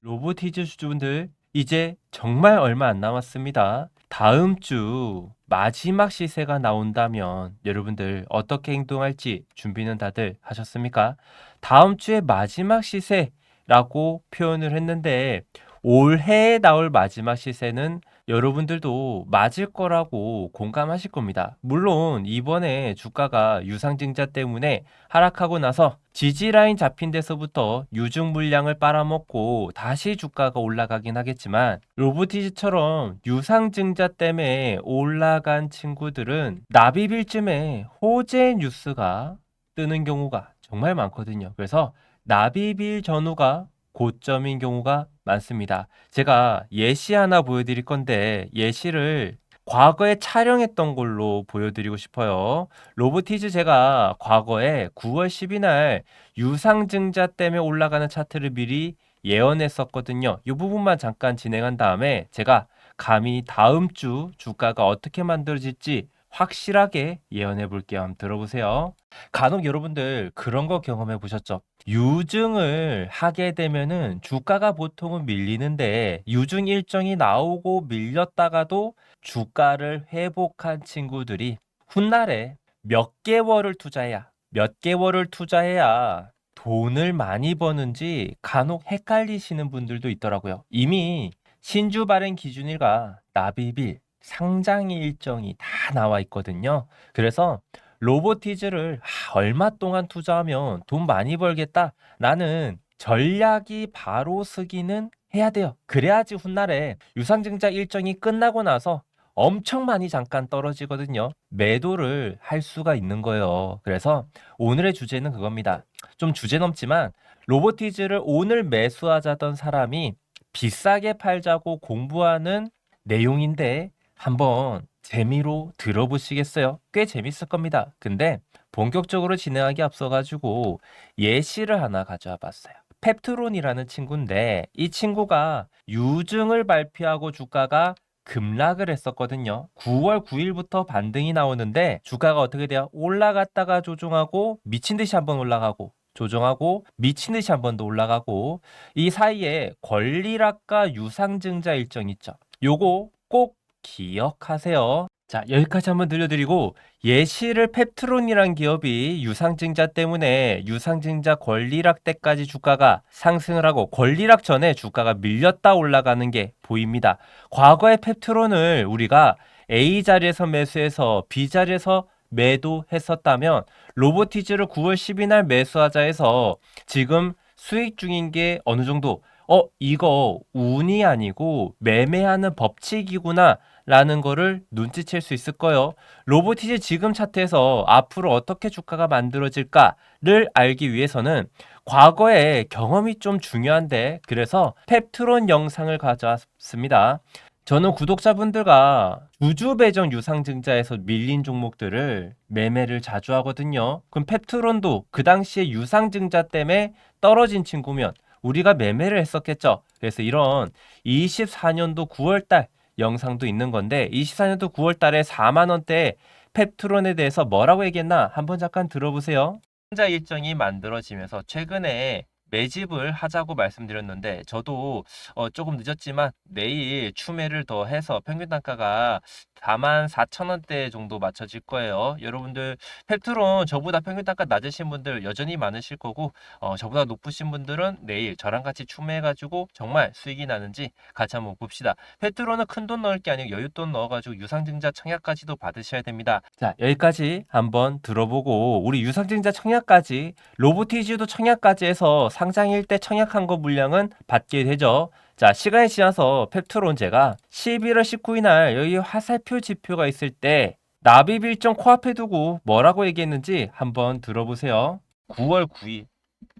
로보티즈 주주분들 이제 정말 얼마 안 남았습니다. 다음 주 마지막 시세가 나온다면 여러분들 어떻게 행동할지 준비는 다들 하셨습니까? 다음 주에 마지막 시세라고 표현을 했는데 올해에 나올 마지막 시세는 여러분들도 맞을 거라고 공감하실 겁니다. 물론 이번에 주가가 유상증자 때문에 하락하고 나서 지지라인 잡힌 데서부터 유증 물량을 빨아먹고 다시 주가가 올라가긴 하겠지만 로보티즈처럼 유상증자 때문에 올라간 친구들은 나비빌쯤에 호재 뉴스가 뜨는 경우가 정말 많거든요. 그래서 나비빌 전후가 고점인 경우가 많습니다. 제가 예시 하나 보여드릴 건데 예시를 과거에 촬영했던 걸로 보여드리고 싶어요. 로보티즈 제가 과거에 9월 10일 날 유상증자 때문에 올라가는 차트를 미리 예언했었거든요. 이 부분만 잠깐 진행한 다음에 제가 감히 다음 주 주가가 어떻게 만들어질지 확실하게 예언해 볼게요. 한번 들어보세요. 간혹 여러분들 그런 거 경험해 보셨죠? 유증을 하게 되면은 주가가 보통은 밀리는데 유증 일정이 나오고 밀렸다가도 주가를 회복한 친구들이 훗날에 몇 개월을 투자해야 몇 개월을 투자해야 돈을 많이 버는지 간혹 헷갈리시는 분들도 있더라고요. 이미 신주 발행 기준일과 나비빌 상장 일정이 다 나와 있거든요. 그래서 로보티즈를 아, 얼마 동안 투자하면 돈 많이 벌겠다라는 전략이 바로 서기는 해야 돼요. 그래야지 훗날에 유상증자 일정이 끝나고 나서 엄청 많이 잠깐 떨어지거든요. 매도를 할 수가 있는 거예요. 그래서 오늘의 주제는 그겁니다. 좀 주제 넘지만 로보티즈를 오늘 매수하자던 사람이 비싸게 팔자고 공부하는 내용인데 한번 재미로 들어보시겠어요? 꽤 재밌을 겁니다. 근데 본격적으로 진행하기 앞서가지고 예시를 하나 가져와 봤어요. 펩트론이라는 친구인데 이 친구가 유증을 발표하고 주가가 급락을 했었거든요. 9월 9일부터 반등이 나오는데 주가가 어떻게 돼요? 올라갔다가 조정하고 미친 듯이 한번 올라가고 조정하고 미친 듯이 한 번 더 올라가고 이 사이에 권리락과 유상증자 일정 있죠. 요거 꼭 기억하세요. 자, 여기까지 한번 들려드리고 예시를 펩트론이란 기업이 유상증자 때문에 유상증자 권리락 때까지 주가가 상승을 하고 권리락 전에 주가가 밀렸다 올라가는 게 보입니다. 과거의 펩트론을 우리가 A 자리에서 매수해서 B 자리에서 매도했었다면 로보티즈를 9월 10일 날 매수하자 해서 지금 수익 중인 게 어느 정도 어 이거 운이 아니고 매매하는 법칙이구나 라는 거를 눈치챌 수 있을 거예요. 로보티즈 지금 차트에서 앞으로 어떻게 주가가 만들어질까를 알기 위해서는 과거의 경험이 좀 중요한데 그래서 펩트론 영상을 가져왔습니다. 저는 구독자분들과 주주 배정 유상증자에서 밀린 종목들을 매매를 자주 하거든요. 그럼 펩트론도 그 당시에 유상증자 때문에 떨어진 친구면 우리가 매매를 했었겠죠. 그래서 이런 24년도 9월달 영상도 있는 건데 24년도 9월 달에 4만 원대 펩트론에 대해서 뭐라고 얘기했나 한번 잠깐 들어보세요. 혼자 일정이 만들어지면서 최근에 매집을 하자고 말씀드렸는데 저도 어, 조금 늦었지만 내일 추매를 더 해서 평균 단가가 4만 4천 원대 정도 맞춰질 거예요. 여러분들 펩트론 저보다 평균 단가 낮으신 분들 여전히 많으실 거고 어, 저보다 높으신 분들은 내일 저랑 같이 추매해가지고 정말 수익이 나는지 같이 한번 봅시다. 펩트론은 큰 돈 넣을 게 아니고 여윳돈 넣어가지고 유상증자 청약까지도 받으셔야 됩니다. 자 여기까지 한번 들어보고 우리 유상증자 청약까지 로보티즈도 청약까지 해서 상장일 때 청약한 거 물량은 받게 되죠. 자, 시간이 지나서 펩트론 제가 11월 19일 날 여기 화살표 지표가 있을 때 납입 일정 코앞에 두고 뭐라고 얘기했는지 한번 들어보세요. 9월 9일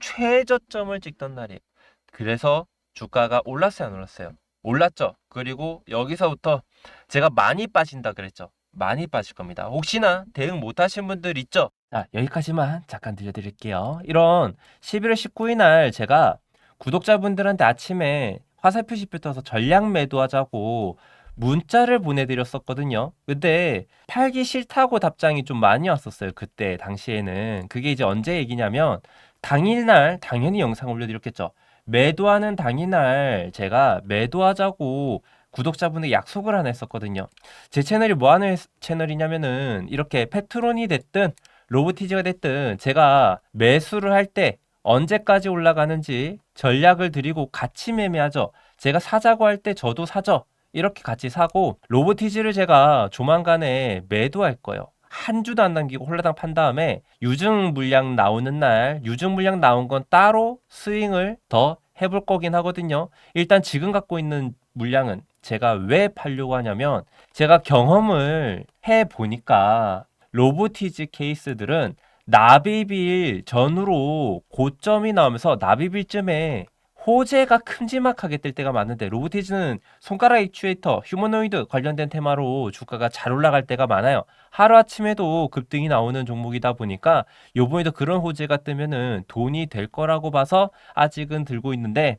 최저점을 찍던 날이에요. 그래서 주가가 올랐어요, 안 올랐어요? 올랐죠. 그리고 여기서부터 제가 많이 빠진다 그랬죠. 많이 빠질 겁니다. 혹시나 대응 못 하신 분들 있죠? 자, 여기까지만 잠깐 들려드릴게요. 이런 11월 19일 날 제가 구독자분들한테 아침에 화살표 지표 떠서 전략 매도하자고 문자를 보내드렸었거든요. 근데 팔기 싫다고 답장이 좀 많이 왔었어요. 그때 당시에는. 그게 이제 언제 얘기냐면 당일날 당연히 영상 올려드렸겠죠. 매도하는 당일날 제가 매도하자고 구독자분에게 약속을 하나 했었거든요. 제 채널이 뭐 하는 회- 채널이냐면은 이렇게 페트론이 됐든 로보티즈가 됐든 제가 매수를 할 때 언제까지 올라가는지 전략을 드리고 같이 매매하죠. 제가 사자고 할 때 저도 사죠. 이렇게 같이 사고 로보티즈를 제가 조만간에 매도할 거예요. 한 주도 안 남기고 홀라당 판 다음에 유증 물량 나오는 날 유증 물량 나온 건 따로 스윙을 더 해볼 거긴 하거든요. 일단 지금 갖고 있는 물량은 제가 왜 팔려고 하냐면 제가 경험을 해 보니까 로보티즈 케이스들은 나비빌 전후로 고점이 나오면서 나비빌쯤에 호재가 큼지막하게 뜰 때가 많은데 로보티즈는 손가락 액추에이터, 휴머노이드 관련된 테마로 주가가 잘 올라갈 때가 많아요. 하루아침에도 급등이 나오는 종목이다 보니까 요번에도 그런 호재가 뜨면은 돈이 될 거라고 봐서 아직은 들고 있는데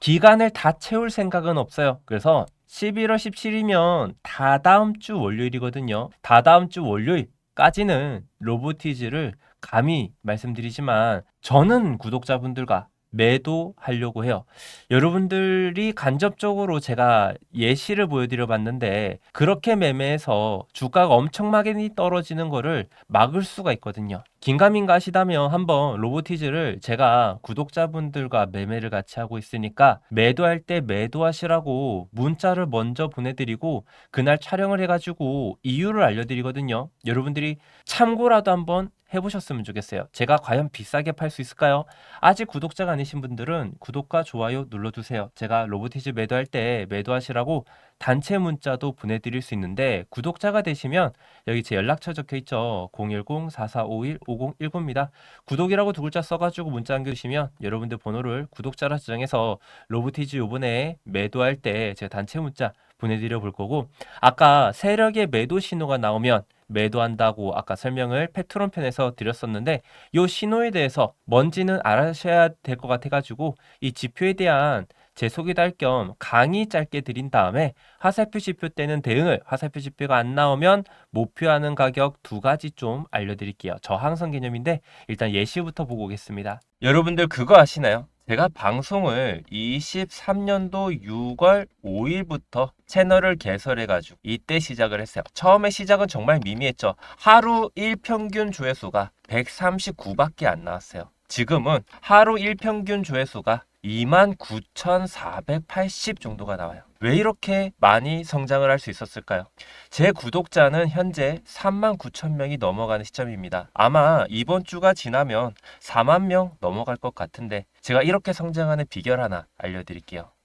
기간을 다 채울 생각은 없어요. 그래서 11월 17일이면 다다음 주 월요일이거든요. 다다음 주 월요일 까지는 로보티즈를 감히 말씀드리지만 저는 구독자분들과 매도하려고 해요. 여러분들이 간접적으로 제가 예시를 보여드려 봤는데 그렇게 매매해서 주가가 엄청 많이 떨어지는 거를 막을 수가 있거든요. 긴가민가 하시다면 한번 로보티즈를 제가 구독자분들과 매매를 같이 하고 있으니까 매도할 때 매도하시라고 문자를 먼저 보내드리고 그날 촬영을 해가지고 이유를 알려드리거든요. 여러분들이 참고라도 한번 해보셨으면 좋겠어요. 제가 과연 비싸게 팔 수 있을까요? 아직 구독자가 아니신 분들은 구독과 좋아요 눌러주세요. 제가 로보티즈 매도할 때 매도하시라고 단체 문자도 보내드릴 수 있는데 구독자가 되시면 여기 제 연락처 적혀 있죠. 010-4451-5019입니다. 구독이라고 두 글자 써가지고 문자 남겨주시면 여러분들 번호를 구독자라 지정해서 로보티즈 요번에 매도할 때 제가 단체 문자 보내드려 볼 거고 아까 세력의 매도 신호가 나오면 매도한다고 아까 설명을 페트론 편에서 드렸었는데 이 신호에 대해서 뭔지는 알아셔야 될 것 같아가지고 이 지표에 대한 제 소개도 할 겸 강의 짧게 드린 다음에 화살표 지표 때는 대응을 화살표 지표가 안 나오면 목표하는 가격 두 가지 좀 알려드릴게요. 저항선 개념인데 일단 예시부터 보고 오겠습니다. 여러분들 그거 아시나요? 제가 방송을 23년도 6월 5일부터 채널을 개설해가지고 이때 시작을 했어요. 처음에 시작은 정말 미미했죠. 하루 일평균 조회수가 139밖에 안 나왔어요. 지금은 하루 일평균 조회수가 29,480 정도가 나와요. 왜 이렇게 많이 성장을 할 수 있었을까요? 제 구독자는 현재 39,000명이 넘어가는 시점입니다. 아마 이번 주가 지나면 4만 명 넘어갈 것 같은데 제가 이렇게 성장하는 비결 하나 알려드릴게요.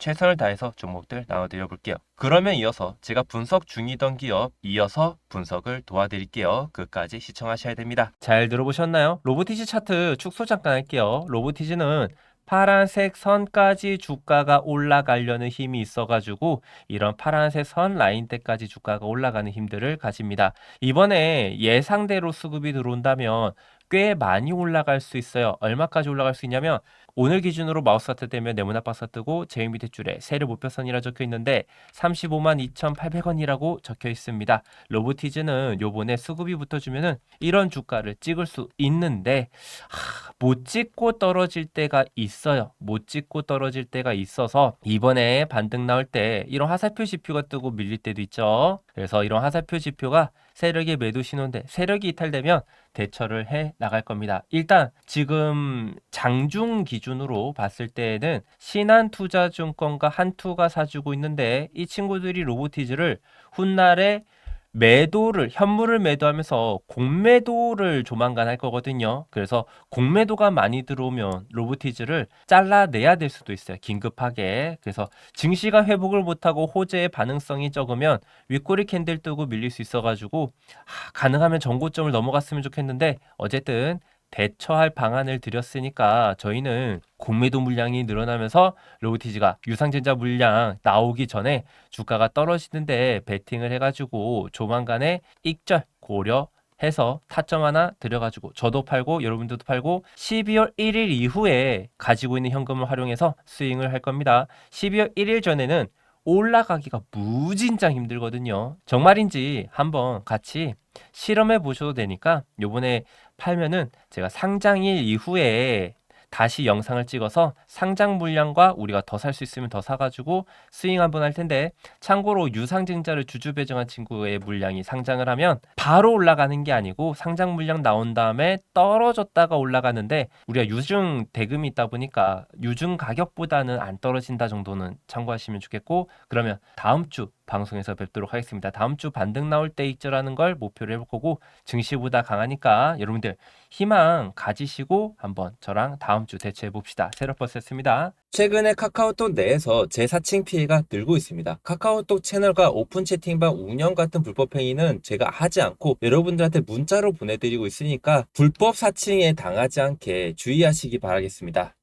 최선을 다해서 종목들 나눠드려 볼게요. 그러면 이어서 제가 분석 중이던 기업 이어서 분석을 도와드릴게요. 끝까지 시청하셔야 됩니다. 잘 들어보셨나요? 로보티즈 차트 축소 잠깐 할게요. 로보티즈는 파란색 선까지 주가가 올라가려는 힘이 있어가지고 이런 파란색 선 라인대까지 주가가 올라가는 힘들을 가집니다. 이번에 예상대로 수급이 들어온다면 꽤 많이 올라갈 수 있어요. 얼마까지 올라갈 수 있냐면 오늘 기준으로 마우스 하트 되면 네모난 박스가 뜨고 제일 밑에 줄에 세를 목표선이라 적혀 있는데 35만 2,800원이라고 적혀 있습니다. 로보티즈는 요번에 수급이 붙어주면은 이런 주가를 찍을 수 있는데 하, 못 찍고 떨어질 때가 있어요. 못 찍고 떨어질 때가 있어서 이번에 반등 나올 때 이런 화살표 지표가 뜨고 밀릴 때도 있죠. 그래서 이런 화살표 지표가 세력의 매도 신호인데 세력이 이탈되면 대처를 해 나갈 겁니다. 일단 지금 장중 기준 으로 봤을 때에는 신한투자증권과 한투가 사주고 있는데 이 친구들이 로보티즈를 훗날에 매도를 현물을 매도하면서 공매도를 조만간 할 거거든요. 그래서 공매도가 많이 들어오면 로보티즈를 잘라내야 될 수도 있어요. 긴급하게. 그래서 증시가 회복을 못하고 호재의 반응성이 적으면 윗꼬리 캔들 뜨고 밀릴 수 있어가지고 하, 가능하면 정고점을 넘어갔으면 좋겠는데 어쨌든 대처할 방안을 드렸으니까 저희는 공매도 물량이 늘어나면서 로보티즈가 유상증자 물량 나오기 전에 주가가 떨어지는데 베팅을 해가지고 조만간에 익절 고려 해서 타점 하나 들여가지고 저도 팔고 여러분들도 팔고 12월 1일 이후에 가지고 있는 현금을 활용해서 스윙을 할 겁니다. 12월 1일 전에는 올라가기가 무진장 힘들거든요. 정말인지 한번 같이 실험해 보셔도 되니까 요번에 팔면은 제가 상장일 이후에 다시 영상을 찍어서 상장 물량과 우리가 더 살 수 있으면 더 사가지고 스윙 한번 할 텐데 참고로 유상증자를 주주 배정한 친구의 물량이 상장을 하면 바로 올라가는 게 아니고 상장 물량 나온 다음에 떨어졌다가 올라가는데 우리가 유증 대금이 있다 보니까 유증 가격보다는 안 떨어진다 정도는 참고하시면 좋겠고 그러면 다음 주 방송에서 뵙도록 하겠습니다. 다음 주 반등 나올 때 익절하는 걸 목표로 해볼 거고 증시보다 강하니까 여러분들 희망 가지시고 한번 저랑 다음 주 대처해 봅시다. 세러버스였습니다. 최근에 카카오톡 내에서 재사칭 피해가 늘고 있습니다. 카카오톡 채널과 오픈 채팅방 운영 같은 불법 행위는 제가 하지 않고 여러분들한테 문자로 보내드리고 있으니까 불법 사칭에 당하지 않게 주의하시기 바라겠습니다.